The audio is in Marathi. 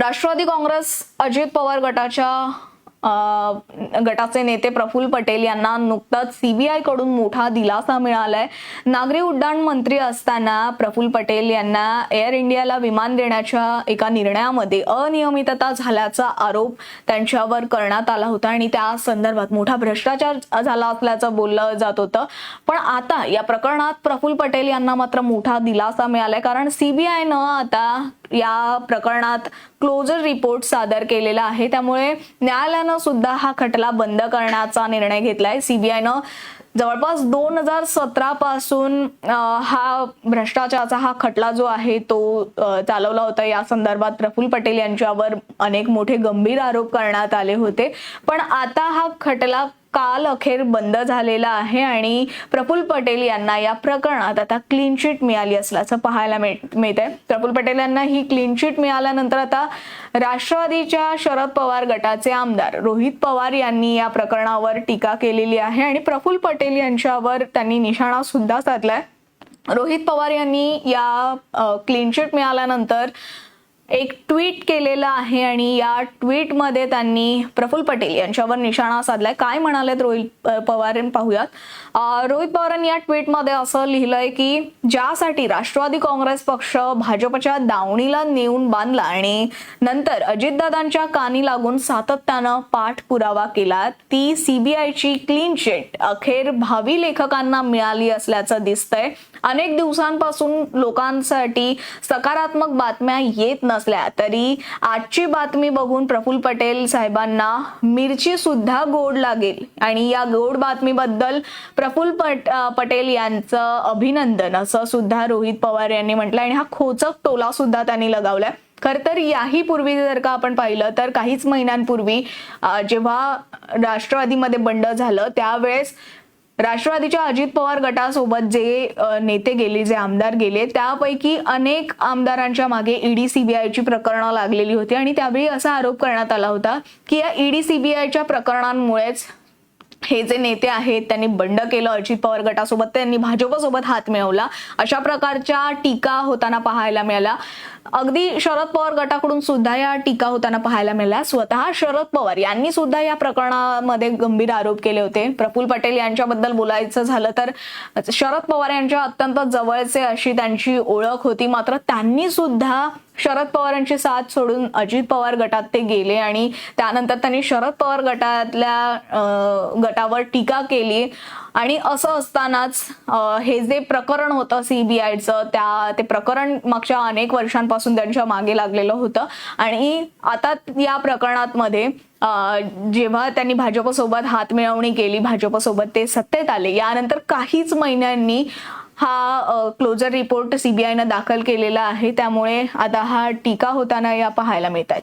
राष्ट्रवादी काँग्रेस अजित पवार गटाच्या गटाचे नेते प्रफुल्ल पटेल यांना नुकताच सीबीआयकडून मोठा दिलासा मिळालाय. नागरी उड्डाण मंत्री असताना प्रफुल्ल पटेल यांना एअर इंडियाला विमान देण्याच्या एका निर्णयामध्ये अनियमितता झाल्याचा आरोप त्यांच्यावर करण्यात आला होता आणि त्या संदर्भात मोठा भ्रष्टाचार झाला असल्याचं बोललं जात होतं. पण आता या प्रकरणात प्रफुल्ल पटेल यांना मात्र मोठा दिलासा मिळालाय कारण सीबीआयनं आता या प्रकरणात क्लोजर रिपोर्ट सादर केलेला आहे. त्यामुळे न्यायालयानं सुद्धा हा खटला बंद करण्याचा निर्णय घेतलाय. सीबीआयनं जवळपास दोन हजार सतरा पासून हा भ्रष्टाचाराचा हा खटला जो आहे तो चालवला होता. या संदर्भात प्रफुल्ल पटेल यांच्यावर अनेक मोठे गंभीर आरोप करण्यात आले होते. पण आता हा खटला काल अखेर बंद झालेला आहे आणि प्रफुल्ल पटेल यांना या प्रकरणात आता क्लीन चिट मिळाली असल्याचं पाहायला मिळत मिळतंय. प्रफुल्ल पटेल यांना ही क्लीन चिट मिळाल्यानंतर आता राष्ट्रवादीच्या शरद पवार गटाचे आमदार रोहित पवार यांनी या प्रकरणावर टीका केलेली आहे आणि प्रफुल्ल पटेल पटेल यांच्यावर त्यांनी निशाणा सुद्धा साधलाय. रोहित पवार यांनी या क्लीन चिट मिळाल्यानंतर एक ट्विट केलेलं आहे आणि या ट्विटमध्ये त्यांनी प्रफुल्ल पटेल यांच्यावर निशाणा साधलाय. काय म्हणालेत रोहित पवार पाहूयात. रोहित पवारांनी या ट्विटमध्ये असं लिहिलंय की ज्यासाठी राष्ट्रवादी काँग्रेस पक्ष भाजपच्या दावणीला नेऊन बांधला आणि नंतर अजितदादांच्या कानी लागून सातत्यानं पाठपुरावा केला ती सीबीआयची क्लीन चिट अखेर भावी लेखकांना मिळाली असल्याचं दिसतंय. अनेक दिवसांपासून लोकांसाठी सकारात्मक बातम्या येत नसतात नसल्या तरी आजची बातमी बघून प्रफुल्ल पटेल साहेबांना मिरची सुद्धा गोड लागेल. आणि या गोड बातमीबद्दल प्रफुल पट पटेल यांचं अभिनंदन असं सुद्धा रोहित पवार यांनी म्हटलं आणि हा खोचक टोला सुद्धा त्यांनी लगावलाय. खर तर याही पूर्वी जर का आपण पाहिलं तर काहीच महिन्यांपूर्वी जेव्हा राष्ट्रवादीमध्ये बंड झालं त्यावेळेस राष्ट्रवादीच्या अजित पवार गटासोबत जे नेते गेले जे आमदार गेले त्यापैकी अनेक आमदारांच्या मागे ईडी सीबीआयची प्रकरणं लागलेली होती आणि त्यावेळी असा आरोप करण्यात आला होता की या ईडी सीबीआयच्या प्रकरणांमुळेच हे जे नेते आहेत त्यांनी बंड केलं अजित पवार गटासोबत त्यांनी भाजपसोबत हात मिळवला. अशा प्रकारच्या टीका होताना पाहायला मिळाला. अगदी शरद पवार गटाकडून सुद्धा या टीका होताना पाहायला मिळाल्या. स्वतः शरद पवार यांनी सुद्धा या प्रकरणामध्ये गंभीर आरोप केले होते. प्रफुल पटेल यांच्याबद्दल बोलायचं झालं तर शरद पवार यांच्या अत्यंत जवळचे अशी त्यांची ओळख होती. मात्र त्यांनी सुद्धा शरद पवारांची साथ सोडून अजित पवार गटात ते गेले आणि त्यानंतर त्यांनी शरद पवार गटातल्या गटावर टीका केली. आणि असं असतानाच हे जे प्रकरण होतं सीबीआयचं त्या ते प्रकरण मागच्या अनेक वर्षांपासून त्यांच्या मागे लागलेलं होतं. आणि आता या प्रकरणात मध्ये जेव्हा त्यांनी भाजपसोबत हात मिळवणी केली भाजपसोबत ते सत्तेत आले यानंतर काहीच महिन्यांनी हा क्लोजर रिपोर्ट सीबीआयनं दाखल केलेला आहे. त्यामुळे आता हा टीका होताना या पाहायला मिळत आहेत